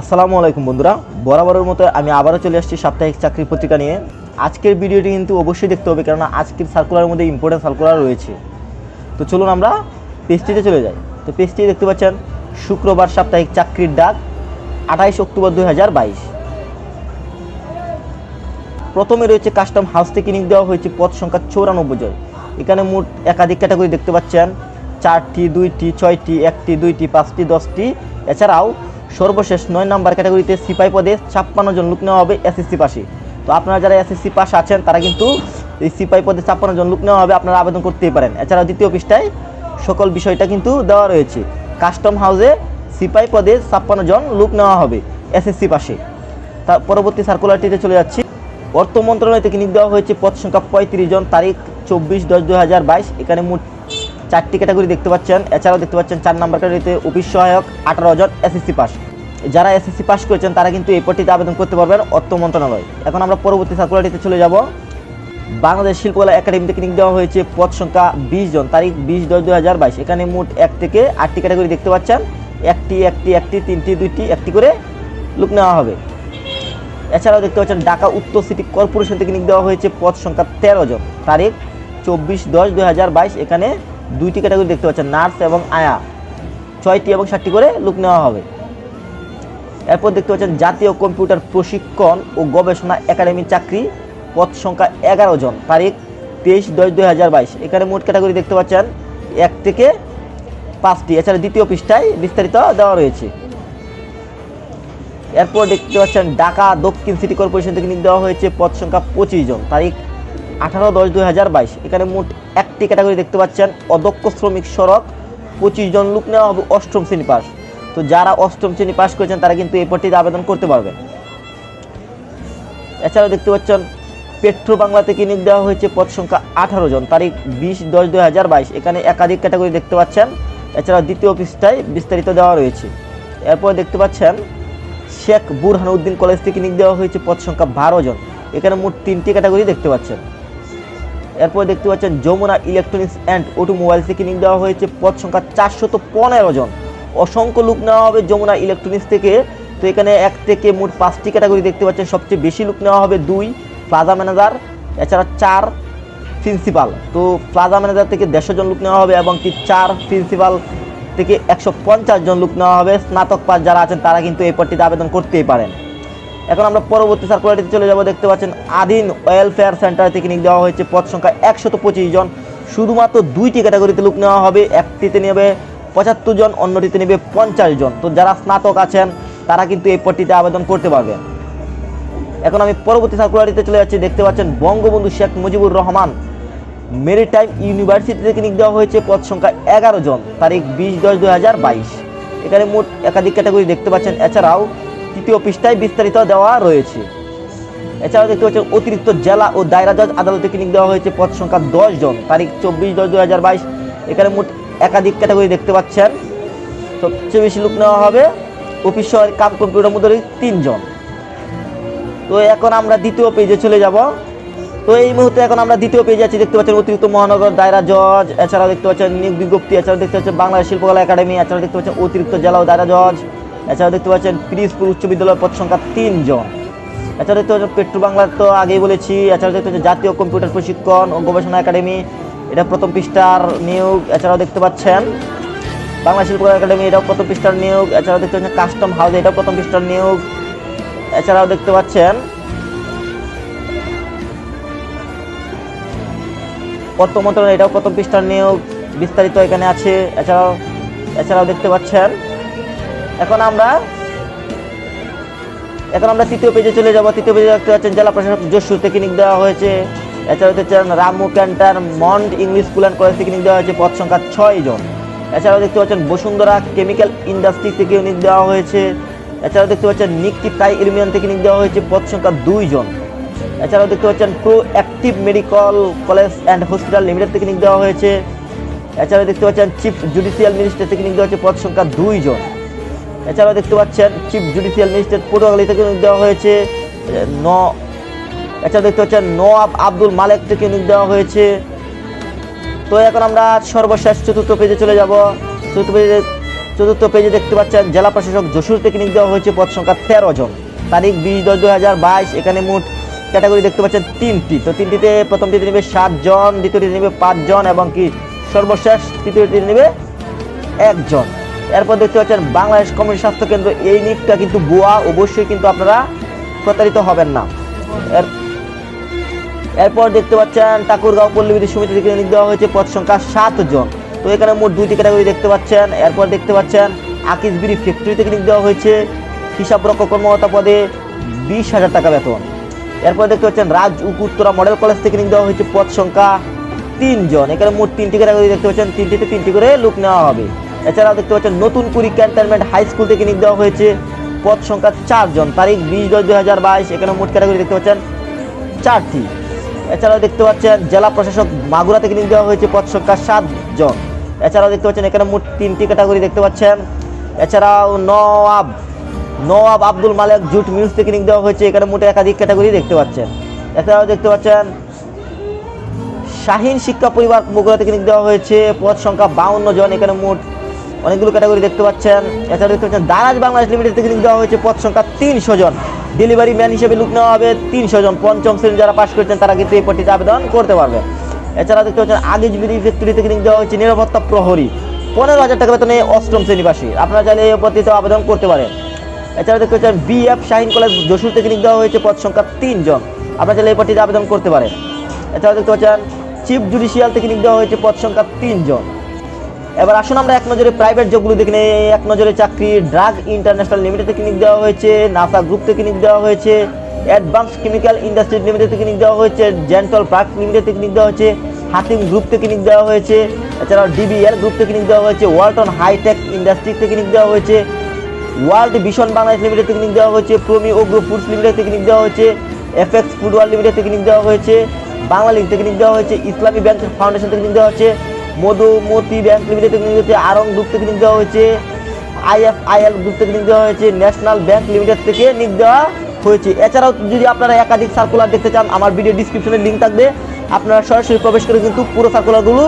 আসসালামু আলাইকুম বন্ধুরা। বরাবরের মতো আমি আবারও চলে আসছি সাপ্তাহিক চাকরি পত্রিকা নিয়ে। আজকের ভিডিওটি কিন্তু অবশ্যই দেখতে হবে, কেননা আজকের সার্কুলারের মধ্যে ইম্পর্টেন্ট সার্কুলার রয়েছে। তো চলুন আমরা পেজটিতে চলে যাই। তো পেজটি দেখতে পাচ্ছেন, শুক্রবার সাপ্তাহিক চাকরির ডাক, আঠাইশ অক্টোবর দুই হাজার বাইশ। প্রথমে রয়েছে কাস্টম হাউস থেকে নিয়োগ দেওয়া হয়েছে পদ সংখ্যা চৌরানব্বই জন। এখানে মোট একাধিক ক্যাটাগরি দেখতে পাচ্ছেন, চারটি, দুইটি, ছয়টি, একটি, দুইটি, পাঁচটি, দশটি। এছাড়াও সর্বশেষ নয় নাম্বার ক্যাটাগরিতে সিপাই পদে ছাপ্পান্ন জন লোক নেওয়া হবে এসএসসি পাশে। তো আপনারা যারা এসএসসি পাশ আছেন, তারা কিন্তু এই সিপাই পদে ছাপ্পান্ন জন লোক নেওয়া হবে, আপনারা আবেদন করতেই পারেন। এছাড়াও দ্বিতীয় পৃষ্ঠায় সকল বিষয়টা কিন্তু দেওয়া রয়েছে। কাস্টম হাউসে সিপাই পদে ছাপ্পান্ন জন লোক নেওয়া হবে এসএসসি পাশে। তার পরবর্তী সার্কুলারটিতে চলে যাচ্ছি। অর্থ মন্ত্রণালয় থেকে নিয়োগ দেওয়া হয়েছে পদ সংখ্যা পঁয়ত্রিশ জন, তারিখ চব্বিশ দশ হাজার বাইশ। এখানে মোট চারটি ক্যাটাগরি দেখতে পাচ্ছেন। এছাড়াও দেখতে পাচ্ছেন চার নম্বর ক্যাটাগরিতে অফিস সহায়ক, আঠারো জন এসএসসি পাস। যারা এসএসসি পাস করেছেন, তারা কিন্তু এই পদটিতে আবেদন করতে পারবেন অর্থ মন্ত্রণালয়। এখন আমরা পরবর্তী সার্কুলারটিতে চলে যাব। বাংলাদেশ শিল্পকলা একাডেমিতে নিয়োগ দেওয়া হয়েছে পদ সংখ্যা বিশ জন, তারিখ বিশ দশ দুই হাজার বাইশ। এখানে মোট এক থেকে আটটি ক্যাটাগরি দেখতে পাচ্ছেন। একটি একটি একটি, তিনটি, দুইটি, একটি করে লুক নেওয়া হবে। এছাড়াও দেখতে পাচ্ছেন ঢাকা উত্তর সিটি কর্পোরেশন থেকে নিয়োগ দেওয়া হয়েছে পদ সংখ্যা তেরো জন, তারিখ চব্বিশ দশ বাইশ। এখানে দুইটি ক্যাটাগরি দেখতে পাচ্ছেন নার্স এবং আয়া। ছয়টি এবং সাতটি করে লোক নেওয়া হবে। এরপর দেখতে পাচ্ছেন, জাতীয় কম্পিউটার প্রশিক্ষণ ও গবেষণা একাডেমি চাকরি, পদ সংখ্যা এগারো জন। তারিখ তেইশ দশ দুই হাজার বাইশ। এখানে মোট ক্যাটাগরি দেখতে পাচ্ছেন, এক থেকে পাঁচটি। এছাড়া দ্বিতীয় পৃষ্ঠায় বিস্তারিত দেওয়া রয়েছে। এরপর দেখতে পাচ্ছেন, ঢাকা দক্ষিণ সিটি কর্পোরেশন থেকে নিয়োগ দেওয়া হয়েছে পদ সংখ্যা পঁচিশ জন। তারিখ আঠারো দশ দুই হাজার বাইশ। এখানে মোট একটি ক্যাটাগরি দেখতে পাচ্ছেন অদক্ষ শ্রমিক সড়ক, পঁচিশ জন লোক নেওয়া হবে অষ্টম শ্রেণি পাস। তো যারা অষ্টম শ্রেণি পাস করেছেন, তারা কিন্তু এই পদটিতে আবেদন করতে পারবেন এছাড়াও দেখতে পাচ্ছেন পেট্রো বাংলা থেকে নিয়োগ দেওয়া হয়েছে পদ সংখ্যা আঠারো জন, তারিখ বিশ দশ দুই হাজার বাইশ। এখানে একাধিক ক্যাটাগরি দেখতে পাচ্ছেন, এছাড়াও দ্বিতীয় পৃষ্ঠায় বিস্তারিত দেওয়া রয়েছে। এরপর দেখতে পাচ্ছেন, শেখ বুরহানুদ্দিন কলেজ থেকে নিয়োগ দেওয়া হয়েছে পদ সংখ্যা বারো জন। এখানে মোট তিনটি ক্যাটাগরি দেখতে পাচ্ছেন। এরপর দেখতে পাচ্ছেন যমুনা ইলেকট্রনিক্স অ্যান্ড অটোমোবাইল থেকে নিয়োগ দেওয়া হয়েছে, পদ সংখ্যা চারশত পনেরো জন। অসংখ্য লোক নেওয়া হবে যমুনা ইলেকট্রনিক্স থেকে। তো এখানে এক থেকে মোট পাঁচটি ক্যাটাগরি দেখতে পাচ্ছেন। সবচেয়ে বেশি লোক নেওয়া হবে দুই প্লাজা ম্যানেজার এছাড়া চার প্রিন্সিপাল তো প্লাজা ম্যানেজার থেকে দেড়শো জন লোক নেওয়া হবে এবং কি চার প্রিন্সিপাল থেকে একশো পঞ্চাশ জন লোক নেওয়া হবে। স্নাতক পাস যারা আছেন, তারা কিন্তু এই পদটিতে আবেদন করতেই পারেন। এখন আমরা পরবর্তী সার্কুলারটিতে চলে যাব। দেখতে পাচ্ছেন আদিন ওয়েলফেয়ার সেন্টার থেকে নিয়োগ দেওয়া হয়েছে। পদ সংখ্যা একশত পঁচিশ জন। শুধুমাত্র দুইটি ক্যাটাগরিতে লোক নেওয়া হবে। একটিতে নেবে পঁচাত্তর জন, অন্যটিতে নেবে পঞ্চাশ জন। তো যারা স্নাতক আছেন, তারা কিন্তু এই পদটিতে আবেদন করতে পারবেন এখন আমি পরবর্তী সার্কুলারিতে চলে যাচ্ছি। দেখতে পাচ্ছেন বঙ্গবন্ধু শেখ মুজিবুর রহমান মেরিটাইম ইউনিভার্সিটি থেকে নিয়োগ দেওয়া হয়েছে। পদ সংখ্যা এগারো জন। তারিখ বিশ দশ দুই হাজার বাইশ। এখানে মোট একাধিক ক্যাটাগরি দেখতে পাচ্ছেন। এছাড়াও তৃতীয় পৃষ্ঠায় বিস্তারিত দেওয়া রয়েছে। এছাড়াও দেখতে পাচ্ছেন, অতিরিক্ত জেলা ও দায়রা জজ আদালতে নিয়োগ দেওয়া হয়েছে পদ সংখ্যা দশ জন। তারিখ চব্বিশ দশ দু হাজার বাইশ। এখানে মোট একাধিক ক্যাটাগরি দেখতে পাচ্ছেন। সবচেয়ে বেশি লোক নেওয়া হবে অফিস সহায়ক কাম কম্পিউটার মধ্যে তিনজন। তো এখন আমরা দ্বিতীয় পেজে চলে যাব। তো এই মুহূর্তে এখন আমরা দ্বিতীয় পেজে আছি। দেখতে পাচ্ছেন, অতিরিক্ত মহানগর দায়রা জজ, এছাড়াও দেখতে পাচ্ছেন নিয়োগ বিজ্ঞপ্তি, এছাড়াও দেখতে পাচ্ছেন বাংলাদেশ শিল্পকলা একাডেমি, এছাড়াও দেখতে পাচ্ছেন অতিরিক্ত জেলা ও দায়রা জজ। এছাড়াও দেখতে পাচ্ছেন পিরিজপুর উচ্চ বিদ্যালয়ের পদ সংখ্যা তিনজন। এছাড়াও দেখতে পাচ্ছেন পেট্রো বাংলার তো আগেই বলেছি, এছাড়াও দেখতে পাচ্ছেন জাতীয় কম্পিউটার প্রশিক্ষণ ও গবেষণা একাডেমি, এটা প্রথম পৃষ্ঠার নিয়োগ, এছাড়াও দেখতে পাচ্ছেন বাংলা শিল্পকলা একাডেমি, এটাও প্রথম পৃষ্ঠার নিয়োগ, এছাড়াও দেখতে পাচ্ছেন কাস্টম হাউস এটাও প্রথম পৃষ্ঠার নিয়োগ, এছাড়াও দেখতে পাচ্ছেন অর্থ মন্ত্রণালয়, এটাও প্রথম পৃষ্ঠার নিয়োগ, বিস্তারিত এখানে আছে, এছাড়াও এছাড়াও দেখতে পাচ্ছেন এখন আমরা এখন আমরা তৃতীয় পেজে চলে যাব। তৃতীয় পেজে দেখতে পাচ্ছেন, জেলা প্রশাসক যশোর থেকে নিয়োগ দেওয়া হয়েছে। এছাড়াও দেখছেন Ramu cantonment English school and college থেকে দেওয়া হয়েছে, পদ সংখ্যা ছয় জন। এছাড়াও দেখতে পাচ্ছেন, বসুন্ধরা কেমিক্যাল ইন্ডাস্ট্রি থেকে নিয়োগ দেওয়া হয়েছে। এছাড়াও দেখতে পাচ্ছেন, নিকটি প্রাই ইউনিয়ন থেকে নিয়োগ দেওয়া হয়েছে, পদ সংখ্যা দুই জন। এছাড়াও দেখতে পাচ্ছেন proactive medical college and hospital limited থেকে নিয়োগ দেওয়া হয়েছে। এছাড়াও দেখতে পাচ্ছেন, চিফ জুডিশিয়াল মিনিস্টার থেকে নিয়োগ দেওয়া হয়েছে, পদ সংখ্যা দুই জন। এছাড়াও দেখতে পাচ্ছেন চিফ জুডিশিয়াল মিনিস্টার পটুয়াখালী থেকে নিয়োগ দেওয়া হয়েছে। ন, এছাড়াও দেখতে পাচ্ছেন নওয়াব আব্দুল মালেক থেকে নিয়োগ দেওয়া হয়েছে। তো এখন আমরা সর্বশেষ চতুর্থ পেজে চলে যাব। চতুর্থ পেজে চতুর্থ পেজে দেখতে পাচ্ছেন জেলা প্রশাসক যশোর থেকে নিয়োগ দেওয়া হয়েছে পদ সংখ্যা তেরো জন। তারিখ বিশ দশ দু হাজার বাইশ, এখানে মোট ক্যাটাগরি দেখতে পাচ্ছেন তিনটি। তো তিনটিতে প্রথমটিতে নেবে সাতজন দ্বিতীয়টিতে নেবে পাঁচজন এবং কি সর্বশেষ তৃতীয়টিতে নেবে একজন এরপর দেখতে পাচ্ছেন বাংলাদেশ কমিউনিটি স্বাস্থ্য কেন্দ্র, এই নিকটা কিন্তু গোয়া, অবশ্যই কিন্তু আপনারা প্রতারিত হবেন না। এর, এরপর দেখতে পাচ্ছেন ঠাকুরগাঁও পল্লী বিদ্যুৎ সমিতি থেকে নিয়োগ দেওয়া হয়েছে, পদ সংখ্যা সাত জন। তো এখানে মোট দুইটি ক্যাটাগরি দেখতে পাচ্ছেন। এরপর দেখতে পাচ্ছেন আকিস বিড়ি ফ্যাক্টরি থেকে নিয়োগ দেওয়া হয়েছে, হিসাব রক্ষক কর্মকর্তা পদে বিশ হাজার টাকা বেতন। এরপর দেখতে পাচ্ছেন রাজ উত্তরা মডেল কলেজ থেকে নিয়োগ দেওয়া হয়েছে, পদ সংখ্যা তিনজন এখানে মোট তিনটি ক্যাটাগরি দেখতে পাচ্ছেন, তিনটিতে তিনটি করে লোক নেওয়া হবে। এছাড়াও দেখতে পাচ্ছেন, নতুন কুড়ি ক্যান্টনমেন্ট হাই স্কুল থেকে নিয়োগ দেওয়া হয়েছে। পদ সংখ্যা চারজন তারিখ বিশ দশ দুই হাজার বাইশ, এখানে মোট ক্যাটাগরি দেখতে পাচ্ছেন, চারটি। এছাড়াও দেখতে পাচ্ছেন, জেলা প্রশাসক মাগুরা থেকে নিয়োগ দেওয়া হয়েছে, পদ সংখ্যা সাতজন এছাড়াও দেখতে পাচ্ছেন, এখানে মোট তিনটি ক্যাটাগরি দেখতে পাচ্ছেন। এছাড়াও নওয়াব নওয়াব আব্দুল মালেক জুট মিউজ থেকে নিয়োগ দেওয়া হয়েছে, এখানে মোট একাধিক ক্যাটাগরি দেখতে পাচ্ছেন। এছাড়াও দেখতে পাচ্ছেন, শাহিন শিক্ষা পরিবার বগুড়া থেকে নিয়োগ দেওয়া হয়েছে, পদ সংখ্যা বাউন্ন জন, এখানে মোট অনেকগুলো ক্যাটাগরি দেখতে পাচ্ছেন। এছাড়া দেখতে পাচ্ছেন দারাজ বাংলাদেশ লিমিটেড থেকে দেওয়া হয়েছে পদ সংখ্যা তিনশো জন। ডেলিভারি ম্যান হিসেবে লোক নেওয়া হবে তিনশো জন। পঞ্চম শ্রেণি যারা পাশ করেছেন, তারা কিন্তু এই পদটিতে আবেদন করতে পারবে। এছাড়া দেখতে পাচ্ছেন আগেজ বিড়ি ফ্যাক্টরি থেকে দেওয়া হয়েছে, নিরাপত্তা প্রহরী। পনেরো হাজার টাকা বেতনে অষ্টম শ্রেণীবাসী। আপনারা চাইলে এই পদটিতে আবেদন করতে পারেন। এছাড়া দেখতে পাচ্ছেন বিএফ শাহিন কলেজ যশোর থেকে দেওয়া হয়েছে পদ সংখ্যা তিনজন আপনারা চাইলে এই পদটিতে আবেদন করতে পারেন। এছাড়া দেখতে পাচ্ছেন চিফ জুডিশিয়াল থেকে দেওয়া হয়েছে পদ সংখ্যা তিনজন এবার আসুন আমরা এক নজরে প্রাইভেট জবগুলো দেখে নেই এক নজরে চাকরি ড্রাগ ইন্টারন্যাশনাল লিমিটেড থেকে নিয়োগ দেওয়া হয়েছে নাসা গ্রুপ থেকে নিয়োগ দেওয়া হয়েছে অ্যাডভান্স কেমিক্যাল ইন্ডাস্ট্রি লিমিটেড থেকে নিয়োগ দেওয়া হয়েছে জেন্টল পার্ক লিমিটেড থেকে নিয়োগ দেওয়া হয়েছে হাতিম গ্রুপ থেকে নিয়োগ দেওয়া হয়েছে এছাড়াও ডিবিএল গ্রুপ থেকে নিয়োগ দেওয়া হয়েছে ওয়ালটন হাইটেক ইন্ডাস্ট্রি থেকে নিয়োগ দেওয়া হয়েছে ওয়ার্ল্ড ভিশন বাংলাদেশ লিমিটেড থেকে নিয়োগ দেওয়া হয়েছে প্রমি ওগ্রো ফুডস লিমিটেড থেকে নিয়োগ দেওয়া হয়েছে এফএক্স ফুডওয়ার লিমিটেড থেকে নিয়োগ দেওয়া হয়েছে বাংলা লিঙ্ক থেকে নিয়োগ দেওয়া হয়েছে ইসলামী ব্যাংক ফাউন্ডেশন থেকে নিয়োগ দেওয়া হয়েছে মধুমতি ব্যাংক লিমিটেড থেকে নিয়োগ হয়েছে আরং গ্রুপ থেকে নিয়োগ দেওয়া হয়েছে আইএফআইএল গ্রুপ থেকে নিয়োগ দেওয়া হয়েছে ন্যাশনাল ব্যাংক লিমিটেড থেকে নিয়োগ দেওয়া হয়েছে। এছাড়াও যদি আপনারা একাধিক সার্কুলার দেখতে চান, আমার ভিডিও ডিসক্রিপশনে লিঙ্ক থাকবে, আপনারা সরাসরি প্রবেশ করে কিন্তু পুরো সার্কুলারগুলো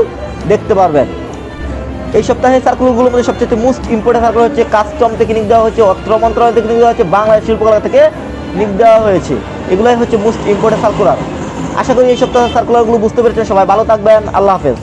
দেখতে পারবেন। এই সপ্তাহে সার্কুলারগুলোর মধ্যে সবচেয়ে মোস্ট ইম্পর্টেন্ট সার্কুলার হচ্ছে কাস্টম থেকে নিয়োগ দেওয়া হয়েছে অর্থ মন্ত্রণালয় থেকে নিয়োগ দেওয়া হয়েছে, বাংলাদেশ শিল্পকলা থেকে নিয়োগ দেওয়া হয়েছে। এগুলাই হচ্ছে মোস্ট ইম্পর্টেন্ট সার্কুলার আশা করি এই সপ্তাহের সার্কুলারগুলো বুঝতে পেরেছেন, সবাই ভালো থাকবেন, আল্লাহ হাফেজ।